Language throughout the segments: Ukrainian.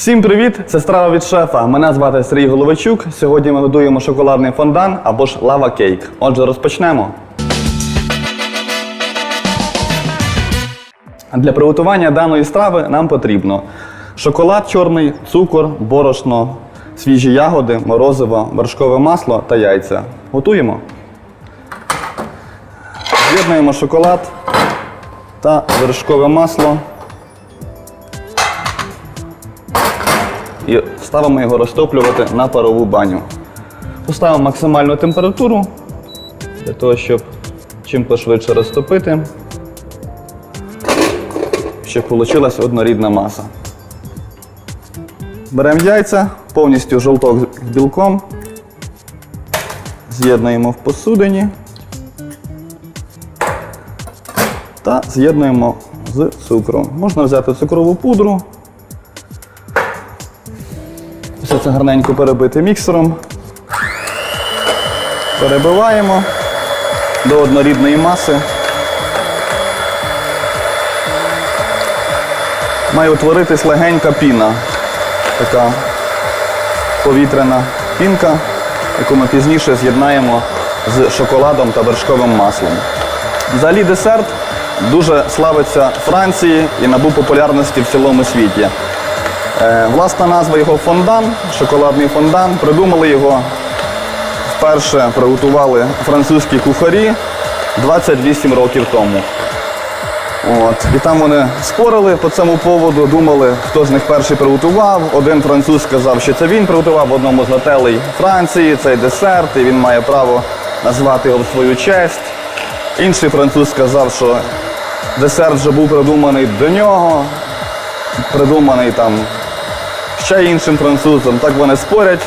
Всім привіт! Це страва від шефа. Мене звати Сергій Головачук. Сьогодні ми готуємо шоколадний фондан або ж лава кейк. Отже, розпочнемо. Для приготування даної страви нам потрібно шоколад чорний, цукор, борошно, свіжі ягоди, морозиво, вершкове масло та яйця. Готуємо. З'єднуємо шоколад та вершкове масло. І ставимо його розтоплювати на парову баню. Поставимо максимальну температуру для того, щоб чим пошвидше розтопити, щоб вийшла однорідна маса. Беремо яйця, повністю жовток з білком, з'єднуємо в посудині та з'єднуємо з цукром. Можна взяти цукрову пудру. Все гарненько перебити міксером. Перебиваємо до однорідної маси. Має утворитись легенька піна. Така повітряна пінка, яку ми пізніше з'єднаємо з шоколадом та вершковим маслом. Взагалі десерт дуже славиться Франції і набув популярності в цілому світі. Е, Власна назва його фондан, шоколадний фондан. Придумали його вперше приготували французькі кухарі 28 років тому. От. І там вони спорили по цьому поводу, думали, хто з них перший приготував. Один француз сказав, що це він приготував одному з готелей Франції цей десерт, і він має право назвати його в свою честь. Інший француз сказав, що десерт вже був придуманий до нього, придуманий там ще іншим французом. Так вони спорять.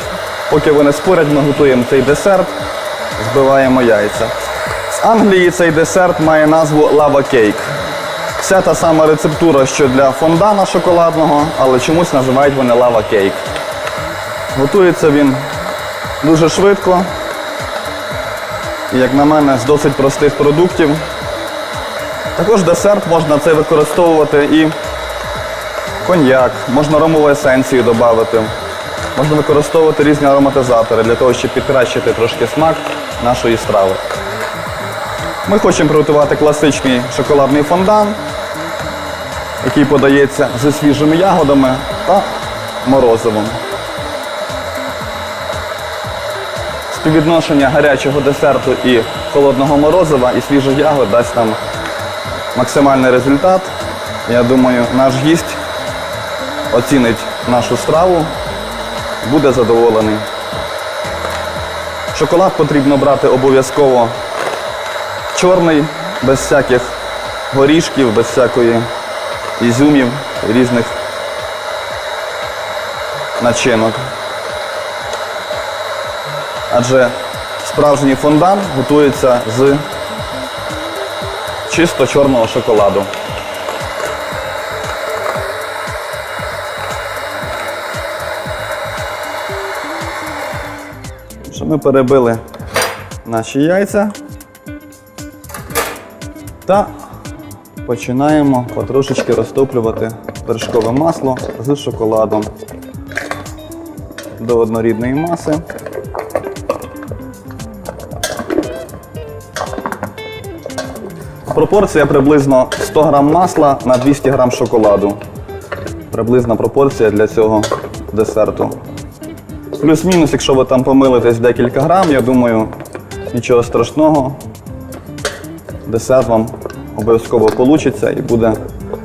Поки вони спорять, ми готуємо цей десерт, збиваємо яйця. З Англії цей десерт має назву лава кейк. Вся та сама рецептура, що для фондана шоколадного, але чомусь називають вони лава кейк. Готується він дуже швидко. Як на мене, з досить простих продуктів. Також десерт можна цей використовувати і коньяк, можна ромову есенцію додати. Можна використовувати різні ароматизатори для того, щоб підкращити трошки смак нашої страви. Ми хочемо приготувати класичний шоколадний фондан, який подається зі свіжими ягодами та морозивом. Співвідношення гарячого десерту і холодного морозива і свіжих ягод дасть нам максимальний результат. Я думаю, наш гість оцінить нашу страву, буде задоволений. Шоколад потрібно брати обов'язково чорний, без всяких горішків, без всякої ізюмів, різних начинок. Адже справжній фондан готується з чисто чорного шоколаду. Що ми перебили наші яйця та починаємо потрошечки розтоплювати вершкове масло з шоколадом до однорідної маси. Пропорція приблизно 100 грам масла на 200 грам шоколаду. Приблизна пропорція для цього десерту. Плюс-мінус, якщо ви там помилитесь декілька грам, я думаю, нічого страшного. Десерт вам обов'язково вийде і буде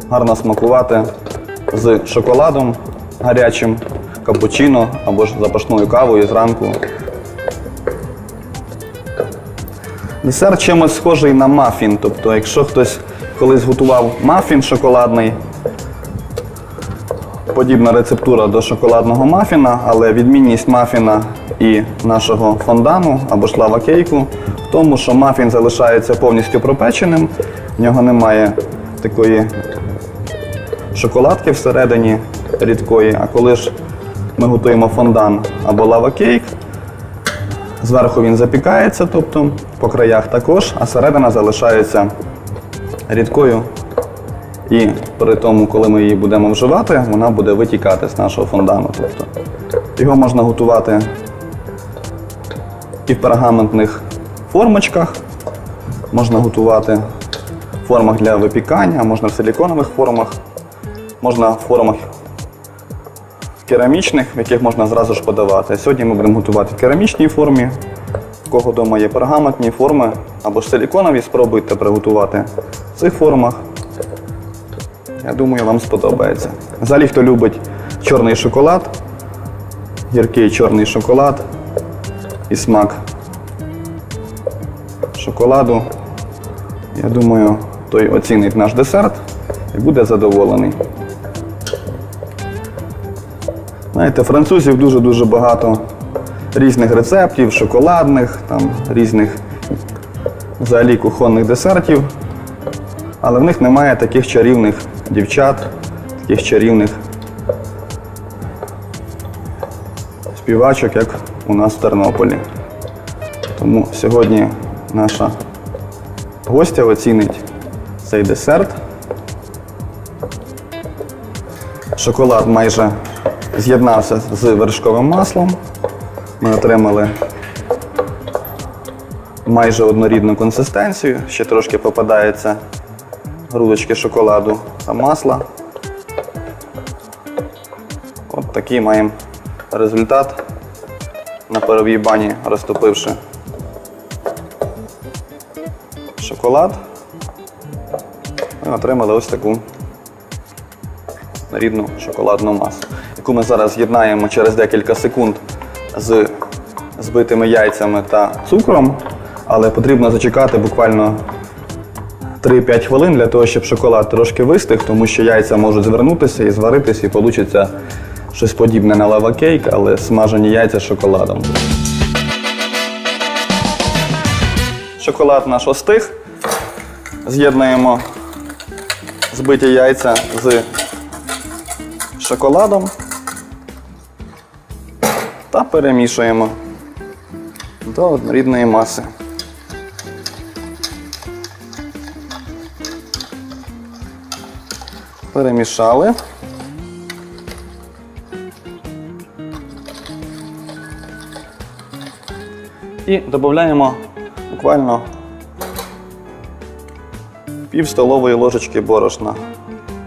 гарно смакувати з шоколадом гарячим, капучино або ж запашною кавою зранку. Десерт чимось схожий на мафін. Тобто, якщо хтось колись готував мафін шоколадний, подібна рецептура до шоколадного мафіна, але відмінність мафіна і нашого фондану або ж лава кейку в тому, що мафін залишається повністю пропеченим, в нього немає такої шоколадки всередині рідкої. А коли ж ми готуємо фондан або лава кейк, зверху він запікається, тобто по краях також, а середина залишається рідкою І при тому, коли ми її будемо вживати, вона буде витікати з нашого фондану. Тобто його можна готувати і в пергаментних формочках, можна готувати в формах для випікання, можна в силіконових формах, можна в формах керамічних, в яких можна зразу ж подавати. Сьогодні ми будемо готувати в керамічній формі. В кого вдома є пергаментні форми або ж силіконові, спробуйте приготувати в цих формах. Я думаю, вам сподобається. Взагалі, хто любить чорний шоколад, гіркий чорний шоколад і смак шоколаду, я думаю, той оцінить наш десерт і буде задоволений. Знаєте, французів дуже-дуже багато різних рецептів, шоколадних, там, різних взагалі кухонних десертів. Але в них немає таких чарівних дівчат, таких чарівних співачок, як у нас в Тернополі. Тому сьогодні наша гостя оцінить цей десерт. Шоколад майже з'єднався з вершковим маслом. Ми отримали майже однорідну консистенцію, ще трошки попадається грудочки шоколаду та масла. От такий маємо результат на паровій бані, розтопивши шоколад. Ми отримали ось таку рідну шоколадну масу, яку ми зараз з'єднаємо через декілька секунд з збитими яйцями та цукром, але потрібно зачекати буквально 3-5 хвилин для того, щоб шоколад трошки вистиг, тому що яйця можуть звернутися і зваритися, і вийде щось подібне на лава кейк, але смажені яйця з шоколадом. Шоколад наш остиг. З'єднуємо збиті яйця з шоколадом та перемішуємо до однорідної маси. Перемішали. І додаємо буквально пів столової ложечки борошна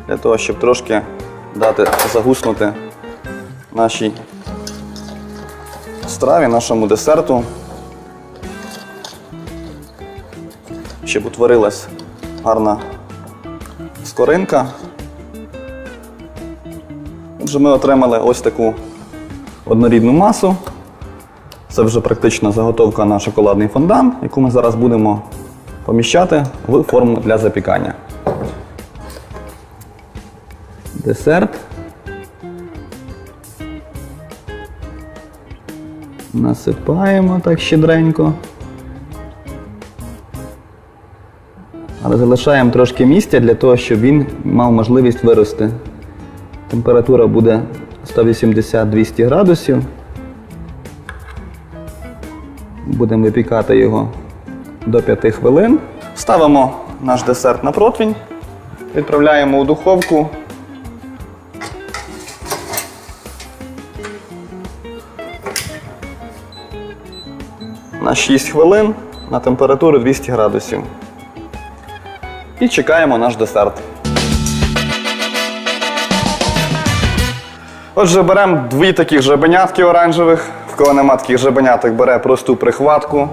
для того, щоб трошки дати загуснути нашій страві, нашому десерту, щоб утворилась гарна скоринка. Отже, ми отримали ось таку однорідну масу. Це вже практично заготовка на шоколадний фондан, яку ми зараз будемо поміщати в форму для запікання. Десерт. Насипаємо так щедренько. Але залишаємо трошки місця для того, щоб він мав можливість вирости. Температура буде 180-200 градусів. Будемо випікати його до 5 хвилин. Ставимо наш десерт на противень, відправляємо у духовку. На 6 хвилин на температуру 200 градусів. І чекаємо наш десерт. Отже, беремо дві таких жабенятки оранжевих. В кого нема таких жабеняток, бере просту прихватку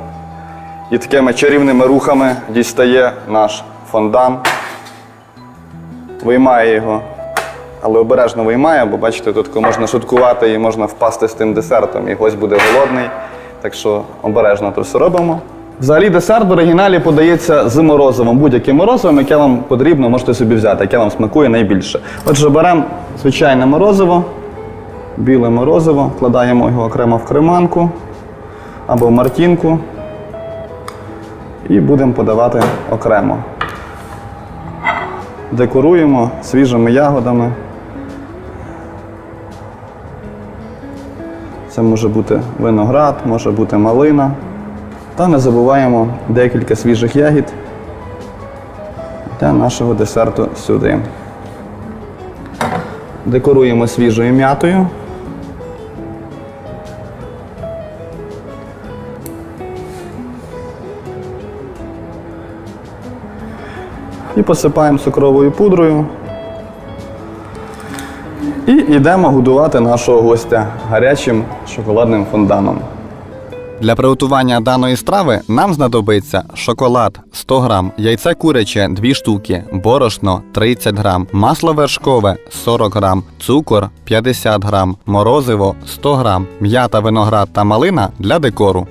і такими чарівними рухами дістає наш фондан. Виймає його, але обережно виймає, бо бачите, тут можна шуткувати і можна впасти з тим десертом, і гость буде голодний. Так що обережно то все робимо. Взагалі десерт в оригіналі подається з морозивом. Будь-яким морозивом, яке вам потрібно, можете собі взяти, яке вам смакує найбільше. Отже, беремо звичайне морозиво, біле морозиво, вкладаємо його окремо в креманку або в мартінку і будемо подавати окремо. Декоруємо свіжими ягодами. Це може бути виноград, може бути малина. Та не забуваємо декілька свіжих ягід для нашого десерту сюди. Декоруємо свіжою м'ятою. І посипаємо цукровою пудрою. І йдемо годувати нашого гостя гарячим шоколадним фонданом. Для приготування даної страви нам знадобиться шоколад 100 грам, яйце куряче 2 штуки, борошно 30 грам, масло вершкове 40 грам, цукор 50 грам, морозиво 100 грам, м'ята, виноград та малина для декору.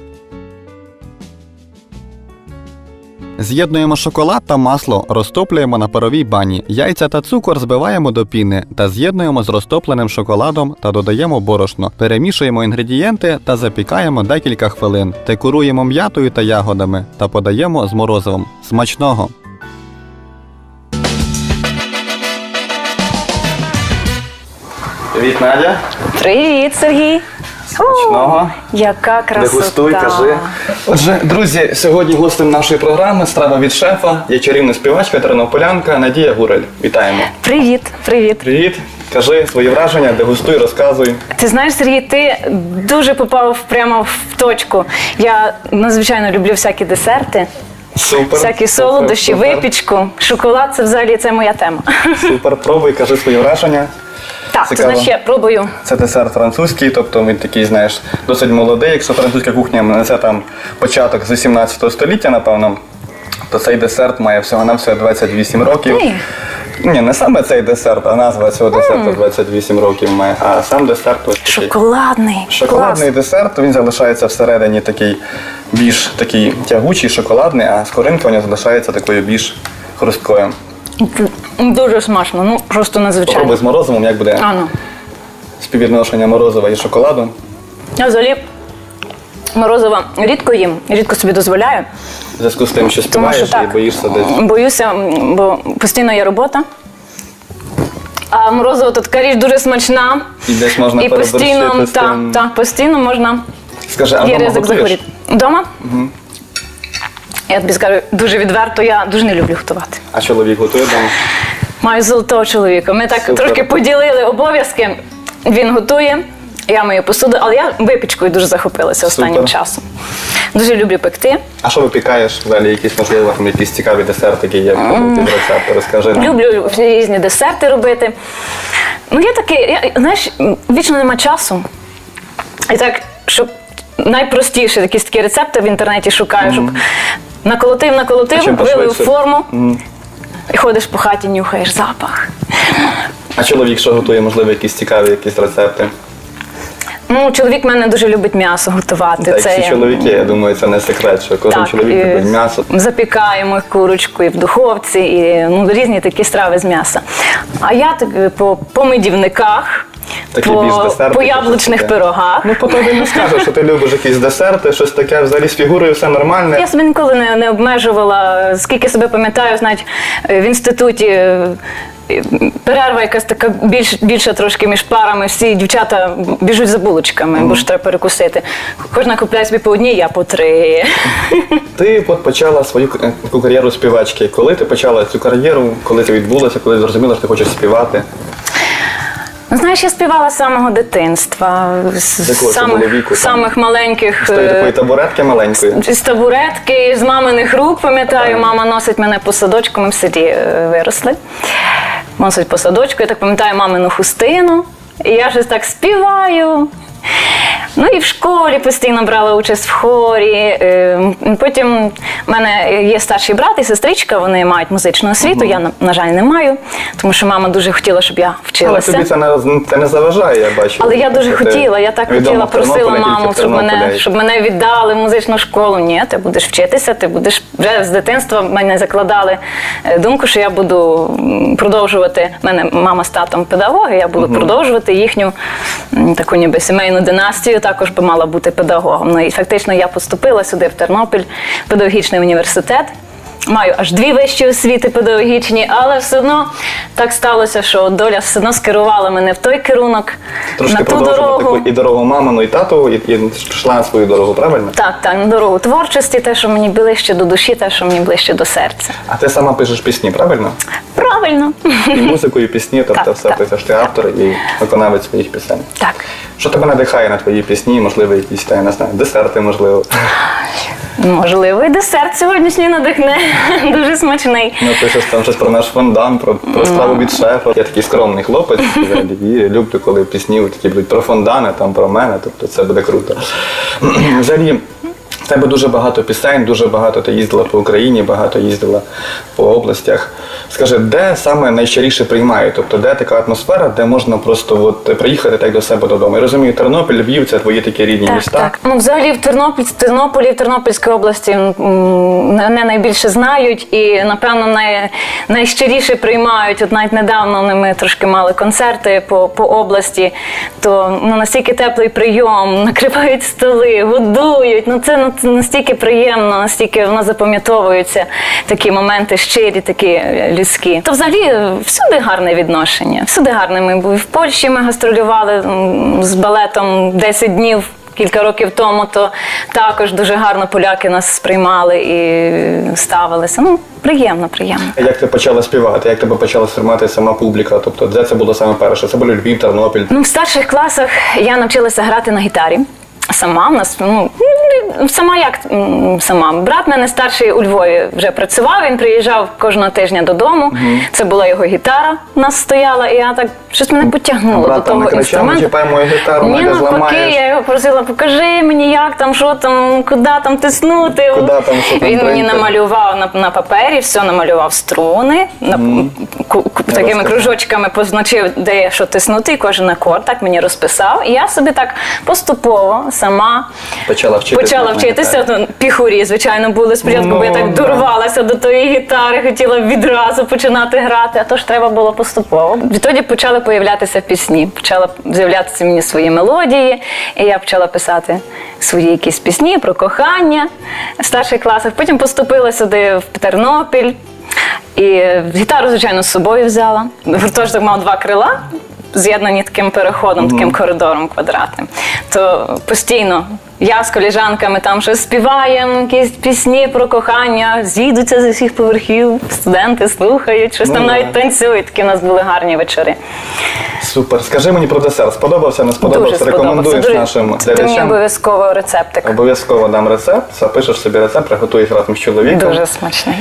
З'єднуємо шоколад та масло, розтоплюємо на паровій бані. Яйця та цукор збиваємо до піни та з'єднуємо з розтопленим шоколадом та додаємо борошно. Перемішуємо інгредієнти та запікаємо декілька хвилин. Декоруємо м'ятою та ягодами та подаємо з морозивом. Смачного! Привіт, Надя! Привіт, Сергій! Смачного! Яка красота! Дегустуй, кажи. Отже, друзі, сьогодні гостем нашої програми страва від шефа є чарівна співачка тернополянка Надія Гурель. Вітаємо. Привіт, привіт. Привіт. Кажи свої враження, дегустуй, розказуй. Ти знаєш, Сергій, ти дуже попав прямо в точку. Я надзвичайно люблю всякі десерти, Супер. всякі супер, солодощі, супер. випічку. Шоколад це взагалі це моя тема. Супер, пробуй, кажи свої враження. Так, Цікаво. значить я пробую. Це десерт французький, тобто він такий, знаєш, досить молодий. Якщо французька кухня це там початок з 18 століття, напевно, то цей десерт має всього на все 28 років. Ні. Ні, не саме цей десерт, а назва цього десерту 28 років має, а сам десерт ось такий. Шоколадний. Шоколадний десерт, він залишається всередині такий більш такий тягучий, шоколадний, а скоринка у нього залишається такою більш хрусткою. Дуже смачно, ну просто надзвичайно. Попробуй з морозивом, як буде А, ну. співвідношення морозива і шоколаду. Я взагалі морозива рідко їм, рідко собі дозволяю. В зв'язку з тим, що Тому співаєш що і так, боїшся десь. боюся, бо постійно є робота. А морозиво то така річ дуже смачна. І десь можна І постійно, з тим. так, постійно можна Скажи, а є вдома ризик готуєш? захворіти. Вдома? Я тобі скажу дуже відверто, я дуже не люблю готувати. А чоловік готує вдома? Маю золотого чоловіка. Ми так Супер. трошки поділили обов'язки. Він готує, я мию посуду, але я випічкою дуже захопилася останнім Супер. часом. Дуже люблю пекти. А що випікаєш? Взагалі якісь, можливо, там якісь цікаві десерти, які є під рецепти, розкажи нам. Люблю різні десерти робити. Ну, є таке, я, знаєш, вічно нема часу. І так, щоб найпростіше якісь такі рецепти в інтернеті шукаю, щоб наколотив, наколотив, вилив форму і ходиш по хаті, нюхаєш запах. А чоловік що готує, можливо, якісь цікаві якісь рецепти? Ну, чоловік мене дуже любить м'ясо готувати. Так, це всі чоловіки, я думаю, це не секрет, що кожен чоловік і любить м'ясо. Запікаємо курочку і в духовці, і ну, різні такі страви з м'яса. А я так по, по медівниках, Такі більш по, десерти, по яблучних таке. пирогах. Ну, по тобі не скажеш, що ти любиш якісь десерти, щось таке, взагалі з фігурою все нормальне. Я себе ніколи не, не обмежувала, скільки себе пам'ятаю, навіть е, в інституті. е, е, Перерва якась така більш, більша трошки між парами. Всі дівчата біжуть за булочками, бо ж треба перекусити. Кожна купляє собі по одній, я по три. Ти от почала свою кар'єру співачки. Коли ти почала цю кар'єру, коли це відбулося, коли зрозуміла, що ти хочеш співати? Ну, знаєш, я співала з самого дитинства, з якого це було віку, там? самих маленьких. З тої е, такої табуретки маленької. З табуретки, з маминих рук, пам'ятаю, мама носить мене по садочку, ми в селі е, виросли. Носить по садочку, я так пам'ятаю мамину хустину. І я щось так співаю. Ну і в школі постійно брала участь в хорі. Е, Потім в мене є старший брат і сестричка, вони мають музичну освіту. Я, на, жаль, не маю, тому що мама дуже хотіла, щоб я вчилася. Але тобі це не, це не заважає, я бачу. Але я дуже хотіла, я так хотіла, просила маму, щоб мене, щоб мене віддали в музичну школу. Ні, ти будеш вчитися, ти будеш вже з дитинства мене закладали е, думку, що я буду продовжувати. в мене мама з татом педагоги, я буду продовжувати їхню таку ніби сімейну династію. Також би мала бути педагогом. Ну і фактично я поступила сюди в Тернопіль, педагогічний університет. маю аж дві вищі освіти педагогічні, але все одно так сталося, що доля все одно скерувала мене в той керунок, Трошки на ту дорогу. таку і дорогу мамину, і тату, і, і пішла на свою дорогу, правильно? Так, так, на дорогу творчості, те, що мені ближче до душі, те, що мені ближче до серця. А ти сама пишеш пісні, правильно? Правильно. І музику, і пісні, тобто Так, все так. пишеш ти автор і виконавець своїх пісень. Так. Що тебе надихає на твої пісні, можливо, якісь та, я не знаю, десерти, можливо. Можливо, і десерт сьогоднішній надихне. Дуже смачний. Ну, щось там щось про наш фондан, про, про справу від шефа. Я такий скромний хлопець і люблю, коли пісні такі будуть про фондани, там про мене, тобто це буде круто. Взагалі, в тебе дуже багато пісень, дуже багато ти їздила по Україні, багато їздила по областях. Скажи, де саме найщиріше приймають? Тобто, де така атмосфера, де можна просто от, приїхати так до себе додому? Я розумію, Тернопіль, Львів це твої такі рідні Так, міста. так. Ну, взагалі в Тернопіль, Тернополі, в Тернопільській області мене найбільше знають і, напевно, най, найщиріше приймають. От навіть недавно ми трошки мали концерти по, по області, то ну, настільки теплий прийом, накривають столи, годують. Ну це, ну, це настільки приємно, настільки воно запам'ятовується такі моменти щирі, такі е, людські. То взагалі е, всюди гарне відношення. Всюди гарне. Ми були в Польщі, ми гастролювали з балетом 10 днів кілька років тому, то також дуже гарно поляки нас сприймали і ставилися. Ну, приємно, приємно. Як ти почала співати? Як тебе почала сприймати сама публіка? Тобто, де це було саме перше? Це були Львів, Тернопіль. Ну, в старших класах я навчилася грати на гітарі. Сама в нас ну сама як сама. Брат мене старший у Львові вже працював. Він приїжджав кожного тижня додому. Це була його гітара. У нас стояла, і я так щось мене потягнуло Брат до того не інструменту. чіпай мою гітару, Ні, навпаки, я його просила, покажи мені, як там, що там, куди там тиснути. Куди там, що там Він мені намалював на, на папері, все намалював струни, на, ку- ку- такими кружочками позначив, де що тиснути, і кожен акорд так мені розписав. І я собі так поступово сама Почала вчитися. почала на вчитися. гітарі. Ну, Піхурі, звичайно, були спочатку, бо я Ну, так да. дорвалася до тої гітари, хотіла відразу починати грати, а то ж треба було поступово. Відтоді почали появлятися пісні, почали з'являтися мені свої мелодії, і я почала писати свої якісь пісні про кохання в старших класах. Потім поступила сюди в Тернопіль. І гітару, звичайно, з собою взяла. Гуртожиток мав два крила, з'єднані таким переходом, таким коридором квадратним. То постійно я з коліжанками там щось співаємо, якісь пісні про кохання, з'їдуться з усіх поверхів, студенти слухають, щось Ну, там да. навіть танцюють. Такі у нас були гарні вечори. Супер. Скажи мені про десерт. Сподобався, не сподобався? Дуже сподобався. Рекомендуєш Дуже- нашим Ти мені глядачам? обов'язково рецептик. Обов'язково дам рецепт, запишеш собі рецепт, приготуєш разом з чоловіком. Дуже смачний.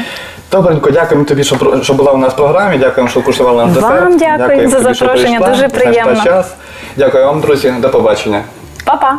Добренько, дякуємо тобі, що, про- що була у нас в програмі. Дякуємо, що куштувала Вам десерт. дякую за тобі, що запрошення, прийшла, дуже знайшла приємно. час. Дякую вам, друзі. До побачення. Па-па!